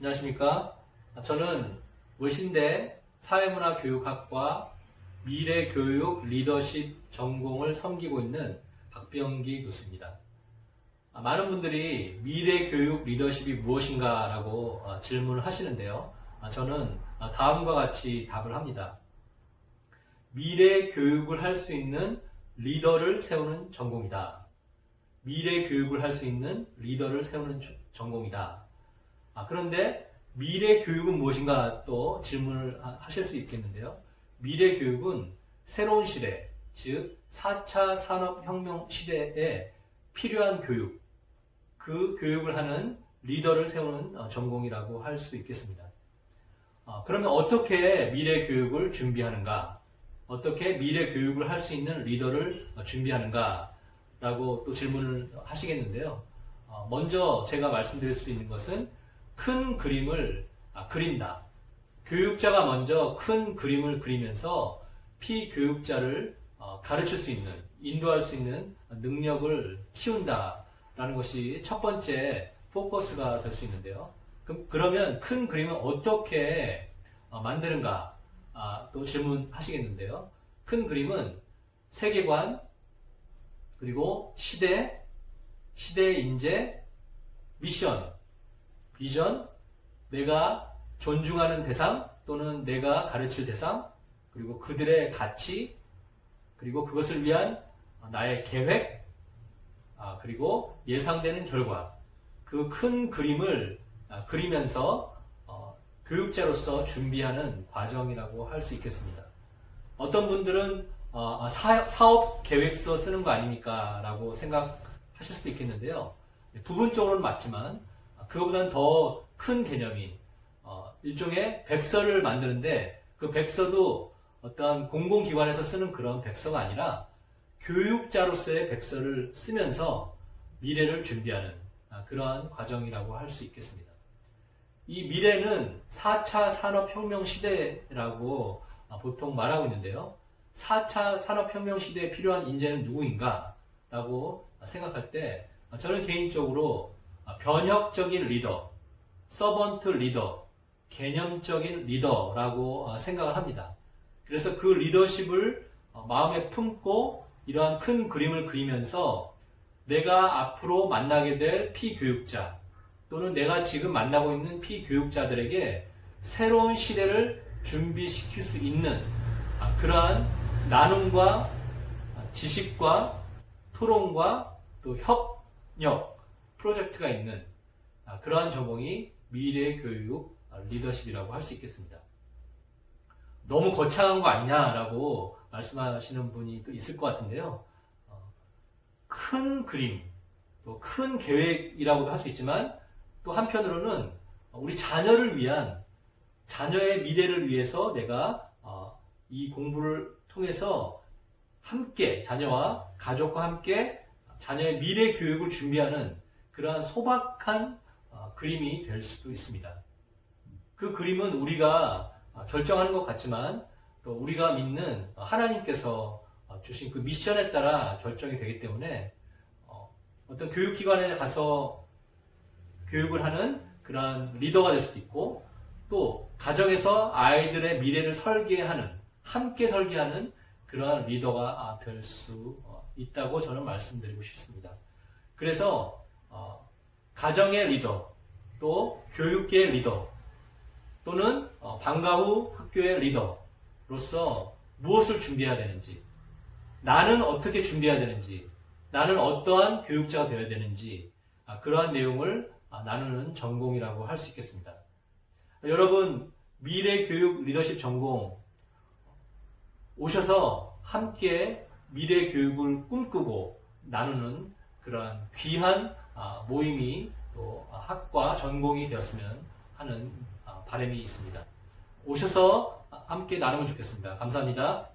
안녕하십니까. 저는 월신대 사회문화교육학과 미래교육 리더십 전공을 섬기고 있는 박병기 교수입니다. 아, 많은 분들이 미래교육 리더십이 무엇인가 라고 어, 질문을 하시는데요. 아, 저는 아, 다음과 같이 답을 합니다. 미래 교육을 할 수 있는 리더를 세우는 전공이다. 미래 교육을 할 수 있는 리더를 세우는 조- 전공이다. 아, 그런데 미래 교육은 무엇인가 또 질문을 하- 하실 수 있겠는데요. 미래 교육은 새로운 시대, 즉 4차 산업혁명 시대에 필요한 교육, 그 교육을 하는 리더를 세우는 어, 전공이라고 할 수 있겠습니다. 어, 그러면 어떻게 미래 교육을 준비하는가? 어떻게 미래 교육을 할 수 있는 리더를 어, 준비하는가? 라고 또 질문을 하시겠는데요. 어, 먼저 제가 말씀드릴 수 있는 것은 큰 그림을 아, 그린다. 교육자가 먼저 큰 그림을 그리면서 피교육자를 어, 가르칠 수 있는, 인도할 수 있는 능력을 키운다라는 것이 첫 번째 포커스가 될 수 있는데요. 그럼, 그러면 큰 그림을 어떻게 어, 만드는가? 아, 또 질문하시겠는데요. 큰 그림은 세계관, 그리고 시대, 시대의 인재, 미션, 비전, 내가 존중하는 대상 또는 내가 가르칠 대상, 그리고 그들의 가치, 그리고 그것을 위한 나의 계획, 아, 그리고 예상되는 결과, 그 큰 그림을 아, 그리면서 어, 교육자로서 준비하는 과정이라고 할 수 있겠습니다. 어떤 분들은 어, 아, 사, 사업 계획서 쓰는 거 아닙니까? 라고 생각하실 수도 있겠는데요. 부분적으로는 맞지만 아, 그거보다는 더 큰 개념이 어, 일종의 백서를 만드는데 그 백서도 어떠한 공공기관에서 쓰는 그런 백서가 아니라 교육자로서의 백서를 쓰면서 미래를 준비하는 아, 그러한 과정이라고 할 수 있겠습니다. 이 미래는 4차 산업혁명 시대라고 아, 보통 말하고 있는데요. 4차 산업혁명 시대에 필요한 인재는 누구인가? 라고 생각할 때 아, 저는 개인적으로 아, 변혁적인 리더, 서번트 리더, 개념적인 리더라고 어, 생각을 합니다. 그래서 그 리더십을 어, 마음에 품고 이러한 큰 그림을 그리면서 내가 앞으로 만나게 될 피교육자 또는 내가 지금 만나고 있는 피교육자들에게 새로운 시대를 준비시킬 수 있는 아, 그러한 나눔과 아, 지식과 토론과 또 협력 프로젝트가 있는 아, 그러한 전공이 미래교육 아, 리더십이라고 할 수 있겠습니다. 너무 거창한 거 아니냐라고 말씀하시는 분이 또 있을 것 같은데요. 어, 큰 그림, 또 큰 계획이라고도 할 수 있지만 또 한편으로는 우리 자녀를 위한 자녀의 미래를 위해서 내가 어, 이 공부를 통해서 함께 자녀와 가족과 함께 자녀의 미래 교육을 준비하는 그러한 소박한 어, 그림이 될 수도 있습니다. 그 그림은 우리가 어, 결정하는 것 같지만 또 우리가 믿는 하나님께서 어, 주신 그 미션에 따라 결정이 되기 때문에 어, 어떤 교육기관에 가서 교육을 하는 그러한 리더가 될 수도 있고 또 가정에서 아이들의 미래를 설계하는 함께 설계하는 그러한 리더가 아, 될수 있다고 저는 말씀드리고 싶습니다. 그래서 어, 가정의 리더 또 교육계의 리더 또는 어, 방과 후 학교의 리더로서 무엇을 준비해야 되는지 나는 어떻게 준비해야 되는지 나는 어떠한 교육자가 되어야 되는지 아, 그러한 내용을 아, 나누는 전공이라고 할 수 있겠습니다. 여러분 미래 교육 리더십 전공 오셔서 함께 미래 교육을 꿈꾸고 나누는 그러한 귀한 아, 모임이 또 학과 전공이 되었으면 하는 아, 바람이 있습니다. 오셔서 함께 나누면 좋겠습니다. 감사합니다.